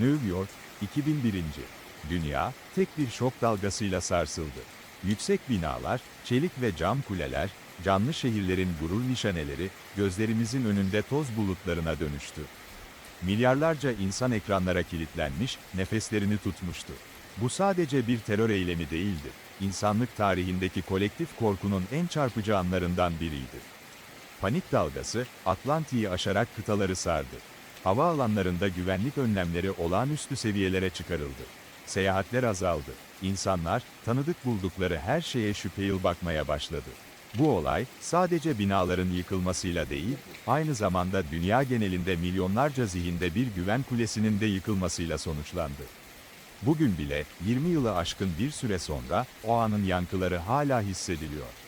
New York, 2001. Dünya, tek bir şok dalgasıyla sarsıldı. Yüksek binalar, çelik ve cam kuleler, canlı şehirlerin gurur nişaneleri, gözlerimizin önünde toz bulutlarına dönüştü. Milyarlarca insan ekranlara kilitlenmiş, nefeslerini tutmuştu. Bu sadece bir terör eylemi değildi. İnsanlık tarihindeki kolektif korkunun en çarpıcı anlarından biriydi. Panik dalgası, Atlantik'i aşarak kıtaları sardı. Havaalanlarında güvenlik önlemleri olağanüstü seviyelere çıkarıldı. Seyahatler azaldı. İnsanlar, tanıdık buldukları her şeye şüpheli bakmaya başladı. Bu olay, sadece binaların yıkılmasıyla değil, aynı zamanda dünya genelinde milyonlarca zihinde bir güven kulesinin de yıkılmasıyla sonuçlandı. Bugün bile, 20 yılı aşkın bir süre sonra, o anın yankıları hala hissediliyor.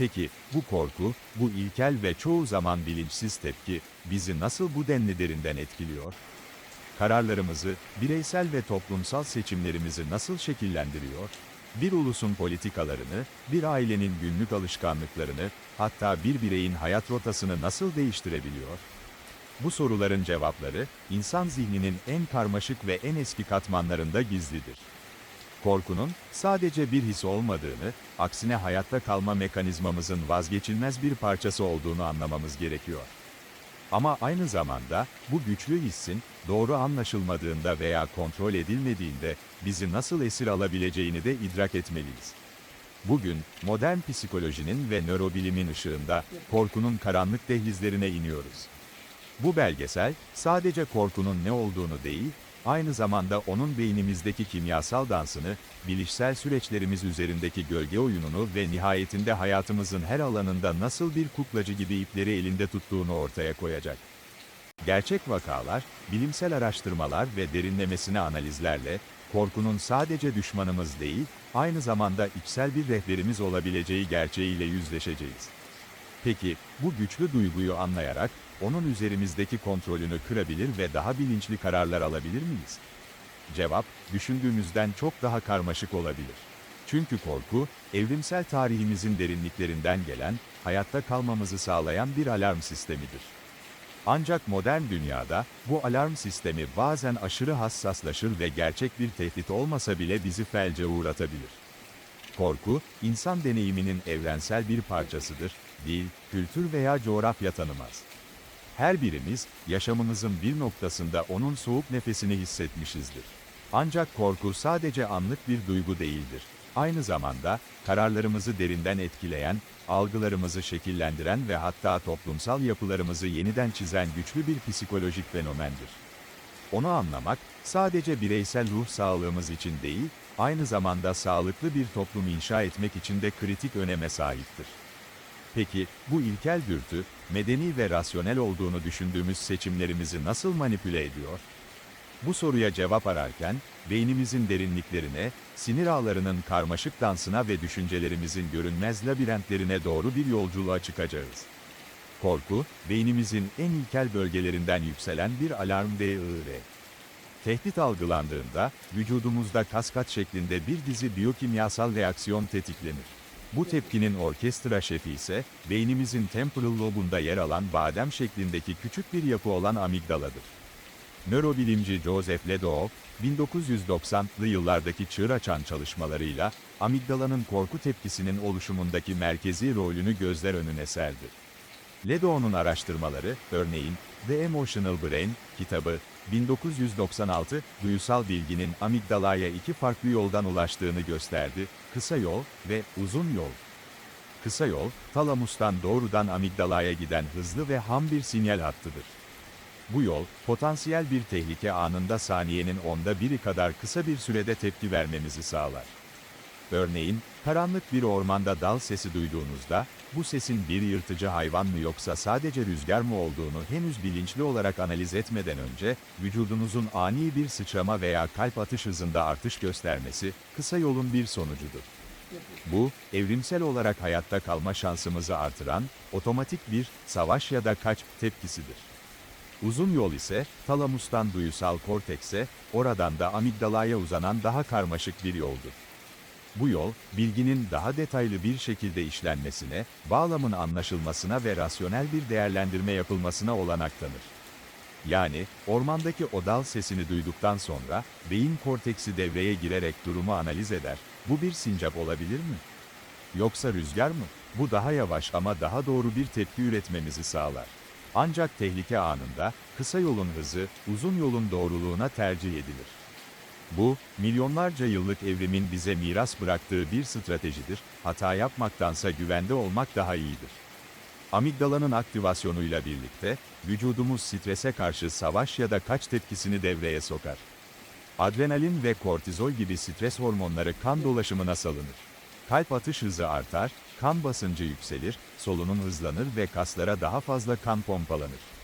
Peki, bu korku, bu ilkel ve çoğu zaman bilinçsiz tepki, bizi nasıl bu denli derinden etkiliyor? Kararlarımızı, bireysel ve toplumsal seçimlerimizi nasıl şekillendiriyor? Bir ulusun politikalarını, bir ailenin günlük alışkanlıklarını, hatta bir bireyin hayat rotasını nasıl değiştirebiliyor? Bu soruların cevapları, insan zihninin en karmaşık ve en eski katmanlarında gizlidir. Korkunun, sadece bir his olmadığını, aksine hayatta kalma mekanizmamızın vazgeçilmez bir parçası olduğunu anlamamız gerekiyor. Ama aynı zamanda, bu güçlü hissin, doğru anlaşılmadığında veya kontrol edilmediğinde, bizi nasıl esir alabileceğini de idrak etmeliyiz. Bugün, modern psikolojinin ve nörobilimin ışığında, korkunun karanlık dehlizlerine iniyoruz. Bu belgesel, sadece korkunun ne olduğunu değil, aynı zamanda onun beynimizdeki kimyasal dansını, bilişsel süreçlerimiz üzerindeki gölge oyununu ve nihayetinde hayatımızın her alanında nasıl bir kuklacı gibi ipleri elinde tuttuğunu ortaya koyacak. Gerçek vakalar, bilimsel araştırmalar ve derinlemesine analizlerle, korkunun sadece düşmanımız değil, aynı zamanda içsel bir rehberimiz olabileceği gerçeğiyle yüzleşeceğiz. Peki, bu güçlü duyguyu anlayarak, onun üzerimizdeki kontrolünü kırabilir ve daha bilinçli kararlar alabilir miyiz? Cevap, düşündüğümüzden çok daha karmaşık olabilir. Çünkü korku, evrimsel tarihimizin derinliklerinden gelen, hayatta kalmamızı sağlayan bir alarm sistemidir. Ancak modern dünyada, bu alarm sistemi bazen aşırı hassaslaşır ve gerçek bir tehdit olmasa bile bizi felce uğratabilir. Korku, insan deneyiminin evrensel bir parçasıdır, dil, kültür veya coğrafya tanımaz. Her birimiz, yaşamımızın bir noktasında onun soğuk nefesini hissetmişizdir. Ancak korku sadece anlık bir duygu değildir. Aynı zamanda, kararlarımızı derinden etkileyen, algılarımızı şekillendiren ve hatta toplumsal yapılarımızı yeniden çizen güçlü bir psikolojik fenomendir. Onu anlamak, sadece bireysel ruh sağlığımız için değil, aynı zamanda sağlıklı bir toplum inşa etmek için de kritik öneme sahiptir. Peki, bu ilkel dürtü, medeni ve rasyonel olduğunu düşündüğümüz seçimlerimizi nasıl manipüle ediyor? Bu soruya cevap ararken, beynimizin derinliklerine, sinir ağlarının karmaşık dansına ve düşüncelerimizin görünmez labirentlerine doğru bir yolculuğa çıkacağız. Korku, beynimizin en ilkel bölgelerinden yükselen bir alarm DIR. Tehdit algılandığında, vücudumuzda kaskat şeklinde bir dizi biyokimyasal reaksiyon tetiklenir. Bu tepkinin orkestra şefi ise, beynimizin temporal lobunda yer alan badem şeklindeki küçük bir yapı olan amigdaladır. Nörobilimci Joseph Ledoux, 1990'lı yıllardaki çığır açan çalışmalarıyla, amigdalanın korku tepkisinin oluşumundaki merkezi rolünü gözler önüne serdi. Ledoux'un araştırmaları, örneğin, The Emotional Brain, kitabı, 1996, duyusal bilginin amigdalaya iki farklı yoldan ulaştığını gösterdi, kısa yol ve uzun yol. Kısa yol, talamustan doğrudan amigdalaya giden hızlı ve ham bir sinyal hattıdır. Bu yol, potansiyel bir tehlike anında saniyenin onda biri kadar kısa bir sürede tepki vermemizi sağlar. Örneğin, karanlık bir ormanda dal sesi duyduğunuzda, bu sesin bir yırtıcı hayvan mı yoksa sadece rüzgar mı olduğunu henüz bilinçli olarak analiz etmeden önce, vücudunuzun ani bir sıçrama veya kalp atış hızında artış göstermesi, kısa yolun bir sonucudur. Bu, evrimsel olarak hayatta kalma şansımızı artıran, otomatik bir, savaş ya da kaç, tepkisidir. Uzun yol ise, talamustan duyusal kortekse, oradan da amigdalaya uzanan daha karmaşık bir yoldur. Bu yol, bilginin daha detaylı bir şekilde işlenmesine, bağlamın anlaşılmasına ve rasyonel bir değerlendirme yapılmasına olanak tanır. Yani, ormandaki o dal sesini duyduktan sonra, beyin korteksi devreye girerek durumu analiz eder. Bu bir sincap olabilir mi? Yoksa rüzgar mı? Bu daha yavaş ama daha doğru bir tepki üretmemizi sağlar. Ancak tehlike anında, kısa yolun hızı, uzun yolun doğruluğuna tercih edilir. Bu, milyonlarca yıllık evrimin bize miras bıraktığı bir stratejidir, hata yapmaktansa güvende olmak daha iyidir. Amigdalanın aktivasyonuyla birlikte, vücudumuz strese karşı savaş ya da kaç tepkisini devreye sokar. Adrenalin ve kortizol gibi stres hormonları kan dolaşımına salınır. Kalp atış hızı artar, kan basıncı yükselir, solunum hızlanır ve kaslara daha fazla kan pompalanır.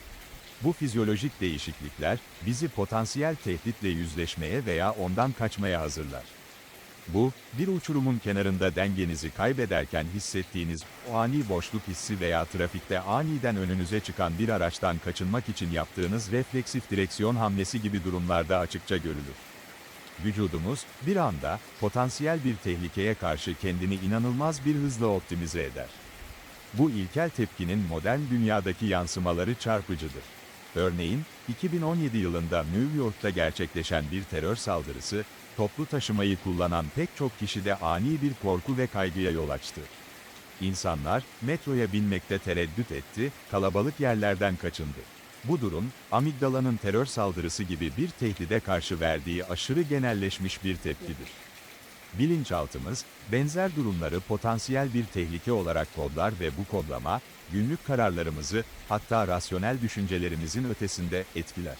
Bu fizyolojik değişiklikler, bizi potansiyel tehditle yüzleşmeye veya ondan kaçmaya hazırlar. Bu, bir uçurumun kenarında dengenizi kaybederken hissettiğiniz o ani boşluk hissi veya trafikte aniden önünüze çıkan bir araçtan kaçınmak için yaptığınız refleksif direksiyon hamlesi gibi durumlarda açıkça görülür. Vücudumuz, bir anda, potansiyel bir tehlikeye karşı kendini inanılmaz bir hızla optimize eder. Bu ilkel tepkinin modern dünyadaki yansımaları çarpıcıdır. Örneğin, 2017 yılında New York'ta gerçekleşen bir terör saldırısı, toplu taşımayı kullanan pek çok kişide ani bir korku ve kaygıya yol açtı. İnsanlar, metroya binmekte tereddüt etti, kalabalık yerlerden kaçındı. Bu durum, amigdalanın terör saldırısı gibi bir tehdide karşı verdiği aşırı genelleşmiş bir tepkidir. Bilinçaltımız, benzer durumları potansiyel bir tehlike olarak kodlar ve bu kodlama, günlük kararlarımızı, hatta rasyonel düşüncelerimizin ötesinde etkiler.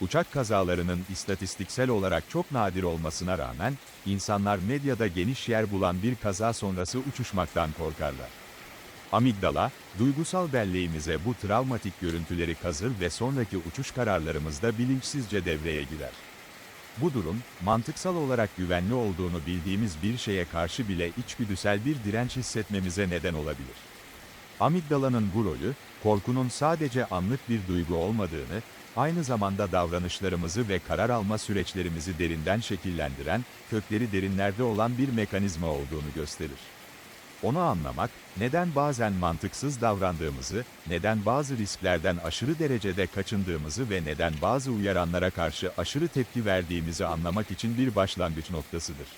Uçak kazalarının istatistiksel olarak çok nadir olmasına rağmen, insanlar medyada geniş yer bulan bir kaza sonrası uçuşmaktan korkarlar. Amigdala, duygusal belleğimize bu travmatik görüntüleri kazır ve sonraki uçuş kararlarımızda bilinçsizce devreye girer. Bu durum, mantıksal olarak güvenli olduğunu bildiğimiz bir şeye karşı bile içgüdüsel bir direnç hissetmemize neden olabilir. Amigdalanın bu rolü, korkunun sadece anlık bir duygu olmadığını, aynı zamanda davranışlarımızı ve karar alma süreçlerimizi derinden şekillendiren, kökleri derinlerde olan bir mekanizma olduğunu gösterir. Onu anlamak, neden bazen mantıksız davrandığımızı, neden bazı risklerden aşırı derecede kaçındığımızı ve neden bazı uyaranlara karşı aşırı tepki verdiğimizi anlamak için bir başlangıç noktasıdır.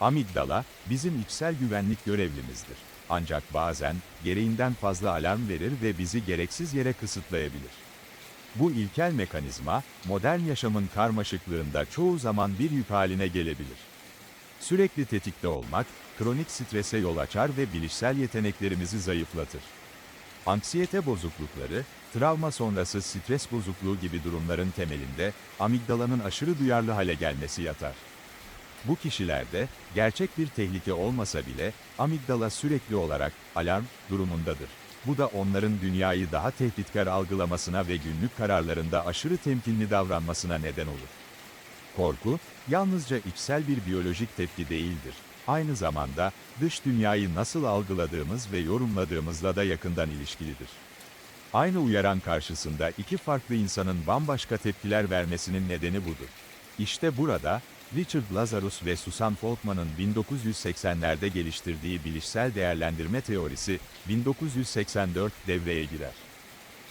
Amigdala, bizim içsel güvenlik görevlimizdir. Ancak bazen, gereğinden fazla alarm verir ve bizi gereksiz yere kısıtlayabilir. Bu ilkel mekanizma, modern yaşamın karmaşıklığında çoğu zaman bir yük haline gelebilir. Sürekli tetikte olmak, kronik strese yol açar ve bilişsel yeteneklerimizi zayıflatır. Anksiyete bozuklukları, travma sonrası stres bozukluğu gibi durumların temelinde amigdalanın aşırı duyarlı hale gelmesi yatar. Bu kişilerde, gerçek bir tehlike olmasa bile, amigdala sürekli olarak alarm durumundadır. Bu da onların dünyayı daha tehditkar algılamasına ve günlük kararlarında aşırı temkinli davranmasına neden olur. Korku, yalnızca içsel bir biyolojik tepki değildir. Aynı zamanda, dış dünyayı nasıl algıladığımız ve yorumladığımızla da yakından ilişkilidir. Aynı uyaran karşısında iki farklı insanın bambaşka tepkiler vermesinin nedeni budur. İşte burada, Richard Lazarus ve Susan Folkman'ın 1980'lerde geliştirdiği bilişsel değerlendirme teorisi, 1984 devreye girer.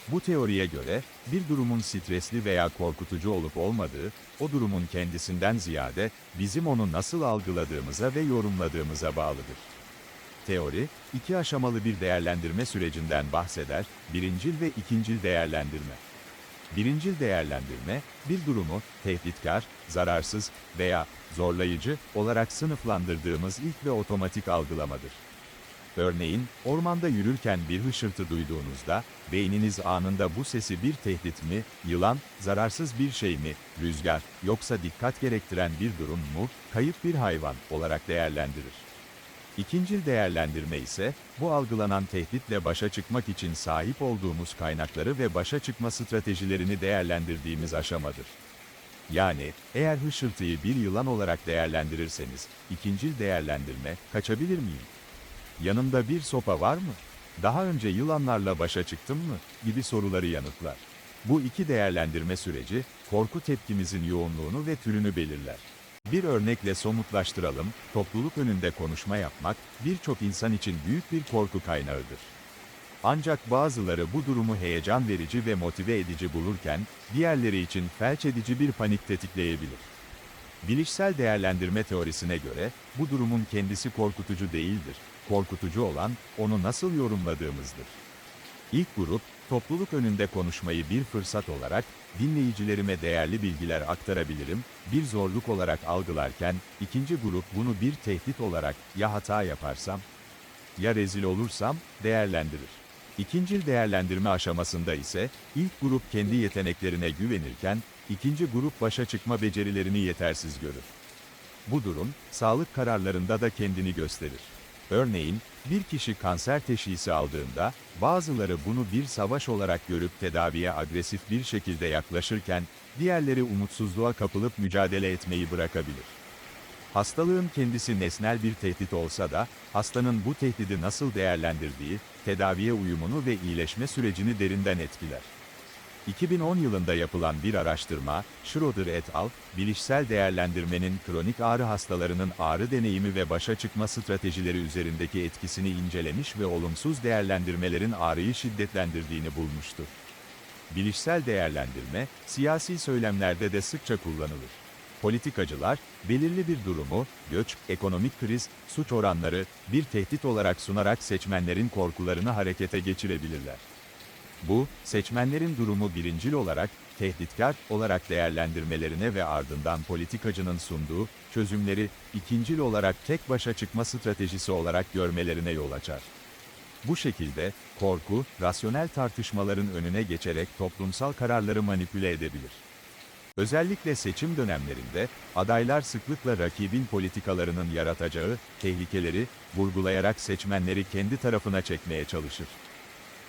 Bu teoriye göre, bir durumun stresli veya korkutucu olup olmadığı, o durumun kendisinden ziyade, bizim onu nasıl algıladığımıza ve yorumladığımıza bağlıdır. Teori, iki aşamalı bir değerlendirme sürecinden bahseder, birincil ve ikincil değerlendirme. Birincil değerlendirme, bir durumu tehditkar, zararsız veya zorlayıcı olarak sınıflandırdığımız ilk ve otomatik algılamadır. Örneğin, ormanda yürürken bir hışırtı duyduğunuzda, beyniniz anında bu sesi bir tehdit mi, yılan, zararsız bir şey mi, rüzgar, yoksa dikkat gerektiren bir durum mu, kayıp bir hayvan olarak değerlendirir. İkincil değerlendirme ise, bu algılanan tehditle başa çıkmak için sahip olduğumuz kaynakları ve başa çıkma stratejilerini değerlendirdiğimiz aşamadır. Yani, eğer hışırtıyı bir yılan olarak değerlendirirseniz, ikincil değerlendirme, kaçabilir miyim? Yanımda bir sopa var mı? Daha önce yılanlarla başa çıktım mı? gibi soruları yanıtlar. Bu iki değerlendirme süreci, korku tepkimizin yoğunluğunu ve türünü belirler. Bir örnekle somutlaştıralım, topluluk önünde konuşma yapmak, birçok insan için büyük bir korku kaynağıdır. Ancak bazıları bu durumu heyecan verici ve motive edici bulurken, diğerleri için felç edici bir panik tetikleyebilir. Bilişsel değerlendirme teorisine göre, bu durumun kendisi korkutucu değildir. Korkutucu olan, onu nasıl yorumladığımızdır. İlk grup, topluluk önünde konuşmayı bir fırsat olarak, dinleyicilerime değerli bilgiler aktarabilirim, bir zorluk olarak algılarken, ikinci grup bunu bir tehdit olarak, ya hata yaparsam, ya rezil olursam, değerlendirir. İkincil değerlendirme aşamasında ise, ilk grup kendi yeteneklerine güvenirken, ikinci grup başa çıkma becerilerini yetersiz görür. Bu durum, sağlık kararlarında da kendini gösterir. Örneğin, bir kişi kanser teşhisi aldığında, bazıları bunu bir savaş olarak görüp tedaviye agresif bir şekilde yaklaşırken, diğerleri umutsuzluğa kapılıp mücadele etmeyi bırakabilir. Hastalığın kendisi nesnel bir tehdit olsa da, hastanın bu tehdidi nasıl değerlendirdiği, tedaviye uyumunu ve iyileşme sürecini derinden etkiler. 2010 yılında yapılan bir araştırma, Schroeder et al, bilişsel değerlendirmenin kronik ağrı hastalarının ağrı deneyimi ve başa çıkma stratejileri üzerindeki etkisini incelemiş ve olumsuz değerlendirmelerin ağrıyı şiddetlendirdiğini bulmuştur. Bilişsel değerlendirme, siyasi söylemlerde de sıkça kullanılır. Politikacılar, belirli bir durumu, göç, ekonomik kriz, suç oranları, bir tehdit olarak sunarak seçmenlerin korkularını harekete geçirebilirler. Bu, seçmenlerin durumu birincil olarak, tehditkar olarak değerlendirmelerine ve ardından politikacının sunduğu çözümleri ikincil olarak tek başa çıkma stratejisi olarak görmelerine yol açar. Bu şekilde, korku, rasyonel tartışmaların önüne geçerek toplumsal kararları manipüle edebilir. Özellikle seçim dönemlerinde, adaylar sıklıkla rakibin politikalarının yaratacağı tehlikeleri vurgulayarak seçmenleri kendi tarafına çekmeye çalışır.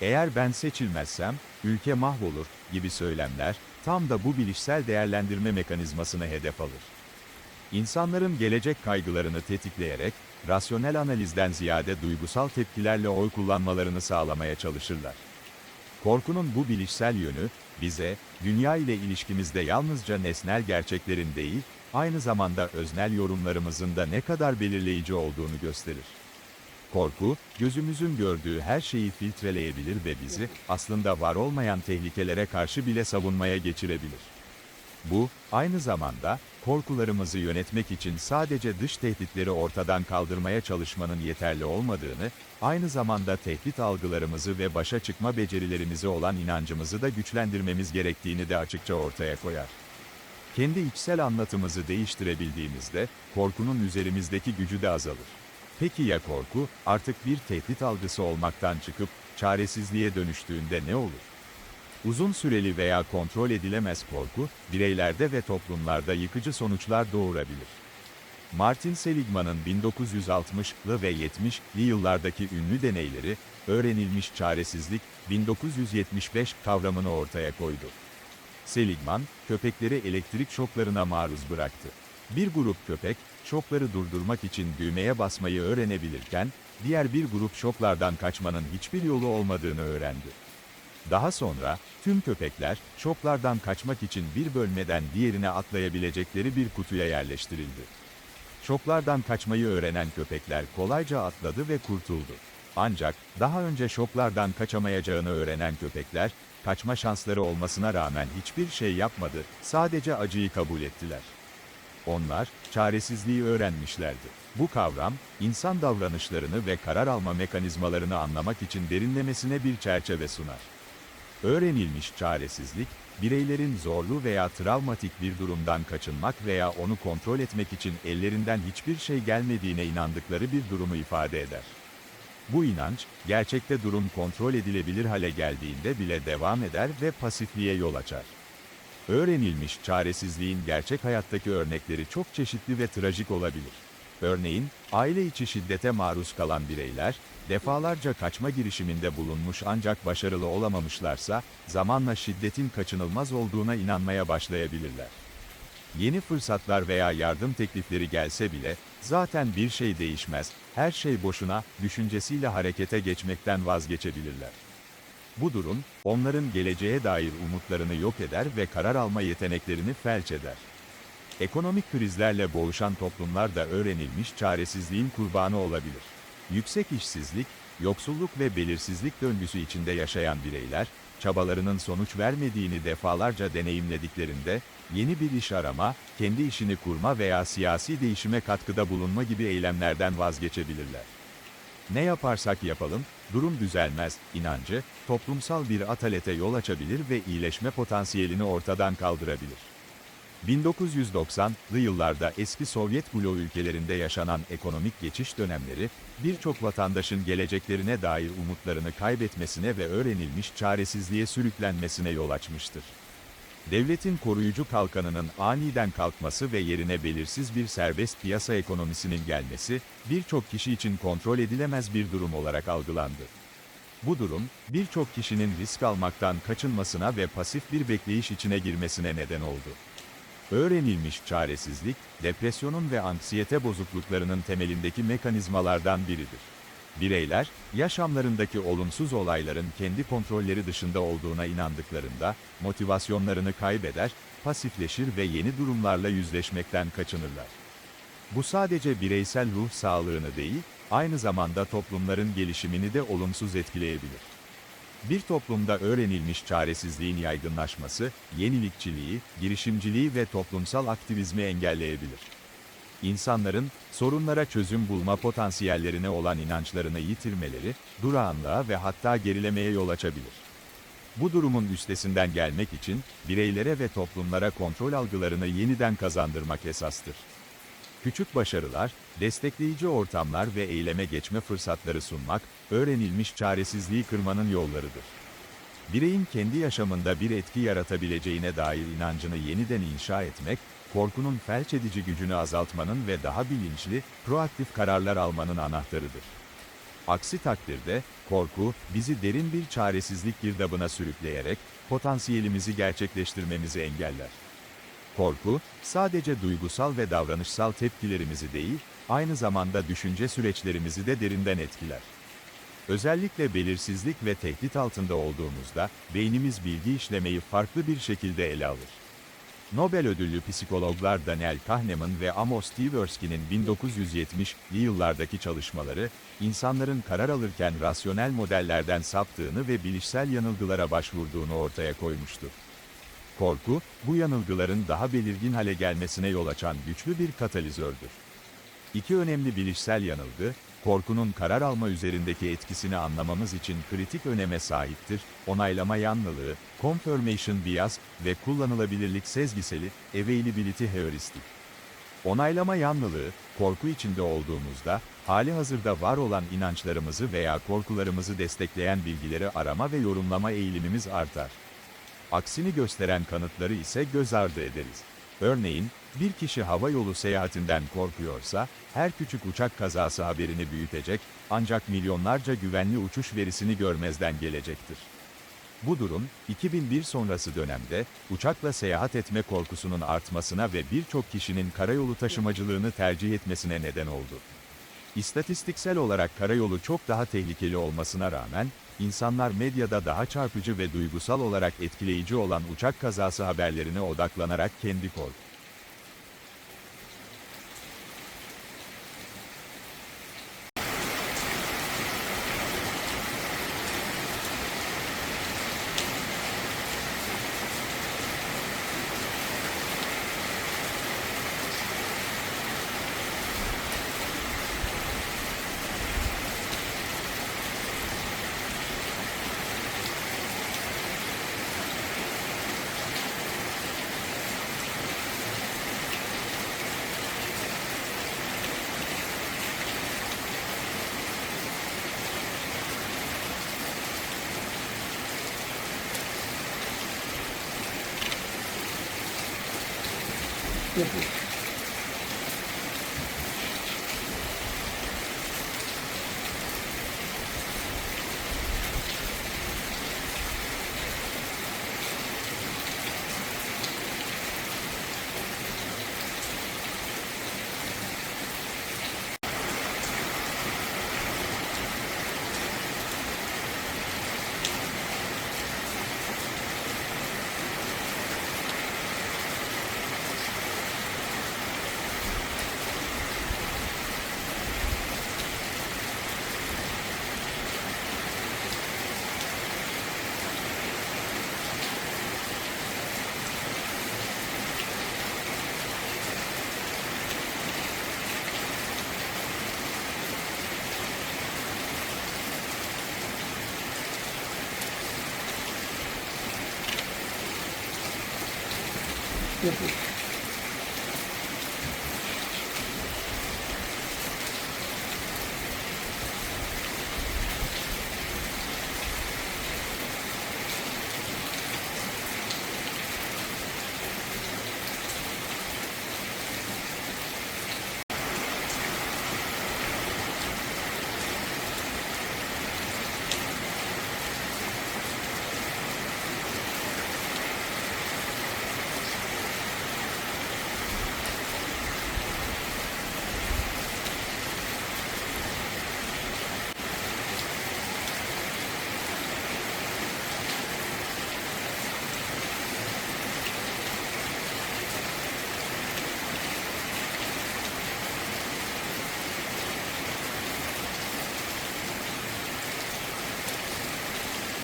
Eğer ben seçilmezsem, ülke mahvolur gibi söylemler, tam da bu bilişsel değerlendirme mekanizmasını hedef alır. İnsanların gelecek kaygılarını tetikleyerek, rasyonel analizden ziyade duygusal tepkilerle oy kullanmalarını sağlamaya çalışırlar. Korkunun bu bilişsel yönü, bize, dünya ile ilişkimizde yalnızca nesnel gerçeklerin değil, aynı zamanda öznel yorumlarımızın da ne kadar belirleyici olduğunu gösterir. Korku, gözümüzün gördüğü her şeyi filtreleyebilir ve bizi, aslında var olmayan tehlikelere karşı bile savunmaya geçirebilir. Bu, aynı zamanda, korkularımızı yönetmek için sadece dış tehditleri ortadan kaldırmaya çalışmanın yeterli olmadığını, aynı zamanda tehdit algılarımızı ve başa çıkma becerilerimize olan inancımızı da güçlendirmemiz gerektiğini de açıkça ortaya koyar. Kendi içsel anlatımızı değiştirebildiğimizde, korkunun üzerimizdeki gücü de azalır. Peki ya korku, artık bir tehdit algısı olmaktan çıkıp, çaresizliğe dönüştüğünde ne olur? Uzun süreli veya kontrol edilemez korku, bireylerde ve toplumlarda yıkıcı sonuçlar doğurabilir. Martin Seligman'ın 1960'lı ve 70'li yıllardaki ünlü deneyleri, öğrenilmiş çaresizlik, 1975 kavramını ortaya koydu. Seligman, köpekleri elektrik şoklarına maruz bıraktı. Bir grup köpek, şokları durdurmak için düğmeye basmayı öğrenebilirken, diğer bir grup şoklardan kaçmanın hiçbir yolu olmadığını öğrendi. Daha sonra, tüm köpekler, şoklardan kaçmak için bir bölmeden diğerine atlayabilecekleri bir kutuya yerleştirildi. Şoklardan kaçmayı öğrenen köpekler kolayca atladı ve kurtuldu. Ancak, daha önce şoklardan kaçamayacağını öğrenen köpekler, kaçma şansları olmasına rağmen hiçbir şey yapmadı, sadece acıyı kabul ettiler. Onlar, çaresizliği öğrenmişlerdi. Bu kavram, insan davranışlarını ve karar alma mekanizmalarını anlamak için derinlemesine bir çerçeve sunar. Öğrenilmiş çaresizlik, bireylerin zorlu veya travmatik bir durumdan kaçınmak veya onu kontrol etmek için ellerinden hiçbir şey gelmediğine inandıkları bir durumu ifade eder. Bu inanç, gerçekte durum kontrol edilebilir hale geldiğinde bile devam eder ve pasifliğe yol açar. Öğrenilmiş çaresizliğin gerçek hayattaki örnekleri çok çeşitli ve trajik olabilir. Örneğin, aile içi şiddete maruz kalan bireyler, defalarca kaçma girişiminde bulunmuş ancak başarılı olamamışlarsa, zamanla şiddetin kaçınılmaz olduğuna inanmaya başlayabilirler. Yeni fırsatlar veya yardım teklifleri gelse bile, zaten bir şey değişmez, her şey boşuna, düşüncesiyle harekete geçmekten vazgeçebilirler. Bu durum, onların geleceğe dair umutlarını yok eder ve karar alma yeteneklerini felç eder. Ekonomik krizlerle boğuşan toplumlar da öğrenilmiş çaresizliğin kurbanı olabilir. Yüksek işsizlik, yoksulluk ve belirsizlik döngüsü içinde yaşayan bireyler, çabalarının sonuç vermediğini defalarca deneyimlediklerinde, yeni bir iş arama, kendi işini kurma veya siyasi değişime katkıda bulunma gibi eylemlerden vazgeçebilirler. Ne yaparsak yapalım, durum düzelmez, inancı, toplumsal bir atalete yol açabilir ve iyileşme potansiyelini ortadan kaldırabilir. 1990'lı yıllarda eski Sovyet bloğu ülkelerinde yaşanan ekonomik geçiş dönemleri, birçok vatandaşın geleceklerine dair umutlarını kaybetmesine ve öğrenilmiş çaresizliğe sürüklenmesine yol açmıştır. Devletin koruyucu kalkanının aniden kalkması ve yerine belirsiz bir serbest piyasa ekonomisinin gelmesi, birçok kişi için kontrol edilemez bir durum olarak algılandı. Bu durum, birçok kişinin risk almaktan kaçınmasına ve pasif bir bekleyiş içine girmesine neden oldu. Öğrenilmiş çaresizlik, depresyonun ve anksiyete bozukluklarının temelindeki mekanizmalardan biridir. Bireyler, yaşamlarındaki olumsuz olayların kendi kontrolleri dışında olduğuna inandıklarında, motivasyonlarını kaybeder, pasifleşir ve yeni durumlarla yüzleşmekten kaçınırlar. Bu sadece bireysel ruh sağlığını değil, aynı zamanda toplumların gelişimini de olumsuz etkileyebilir. Bir toplumda öğrenilmiş çaresizliğin yaygınlaşması, yenilikçiliği, girişimciliği ve toplumsal aktivizmi engelleyebilir. İnsanların, sorunlara çözüm bulma potansiyellerine olan inançlarını yitirmeleri, durağanlığa ve hatta gerilemeye yol açabilir. Bu durumun üstesinden gelmek için, bireylere ve toplumlara kontrol algılarını yeniden kazandırmak esastır. Küçük başarılar, destekleyici ortamlar ve eyleme geçme fırsatları sunmak, öğrenilmiş çaresizliği kırmanın yollarıdır. Bireyin kendi yaşamında bir etki yaratabileceğine dair inancını yeniden inşa etmek, korkunun felç edici gücünü azaltmanın ve daha bilinçli, proaktif kararlar almanın anahtarıdır. Aksi takdirde, korku, bizi derin bir çaresizlik girdabına sürükleyerek, potansiyelimizi gerçekleştirmemizi engeller. Korku, sadece duygusal ve davranışsal tepkilerimizi değil, aynı zamanda düşünce süreçlerimizi de derinden etkiler. Özellikle belirsizlik ve tehdit altında olduğumuzda, beynimiz bilgi işlemeyi farklı bir şekilde ele alır. Nobel ödüllü psikologlar Daniel Kahneman ve Amos Tversky'nin 1970'li yıllardaki çalışmaları, insanların karar alırken rasyonel modellerden saptığını ve bilişsel yanılgılara başvurduğunu ortaya koymuştur. Korku, bu yanılgıların daha belirgin hale gelmesine yol açan güçlü bir katalizördür. İki önemli bilişsel yanılgı, korkunun karar alma üzerindeki etkisini anlamamız için kritik öneme sahiptir. Onaylama yanlılığı, confirmation bias ve kullanılabilirlik sezgiseli, availability heuristic. Onaylama yanlılığı, korku içinde olduğumuzda, hali hazırda var olan inançlarımızı veya korkularımızı destekleyen bilgileri arama ve yorumlama eğilimimiz artar. Aksini gösteren kanıtları ise göz ardı ederiz. Örneğin, bir kişi hava yolu seyahatinden korkuyorsa, her küçük uçak kazası haberini büyütecek, ancak milyonlarca güvenli uçuş verisini görmezden gelecektir. Bu durum, 2001 sonrası dönemde, uçakla seyahat etme korkusunun artmasına ve birçok kişinin karayolu taşımacılığını tercih etmesine neden oldu. İstatistiksel olarak karayolu çok daha tehlikeli olmasına rağmen, insanlar medyada daha çarpıcı ve duygusal olarak etkileyici olan uçak kazası haberlerine odaklanarak kendi korku tiempo. Thank you.